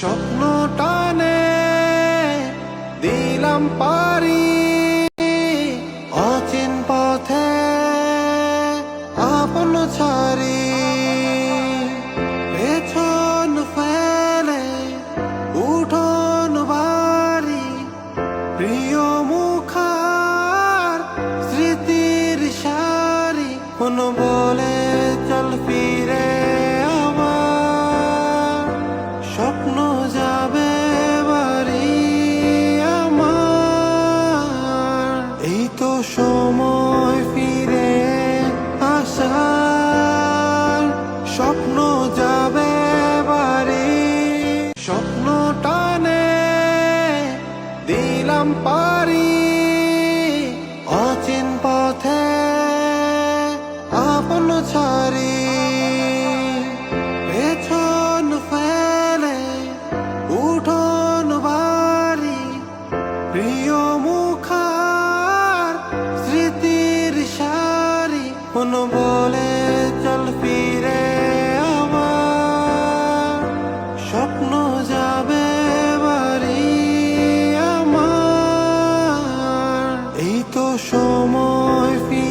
স্বপ্ন টানে, দিলাম পারি অচিন পথে, আপন ছাড়ি। পেছন ফেলে, উঠোন বাড়ি, প্রিয় মুখার স্মৃতির সারি। কোন বলে চল ফিরে স্বপ্ন যাবে বাড়ি। স্বপ্ন টানে দিলাম পারি। অচিন পথে আপন ছাড়ি। পেছন ফেলে উঠোন বাড়ি। প্রিয় মুখার স্মৃতির সারি। কোন বলে চল ফিরে। সময় ফিরে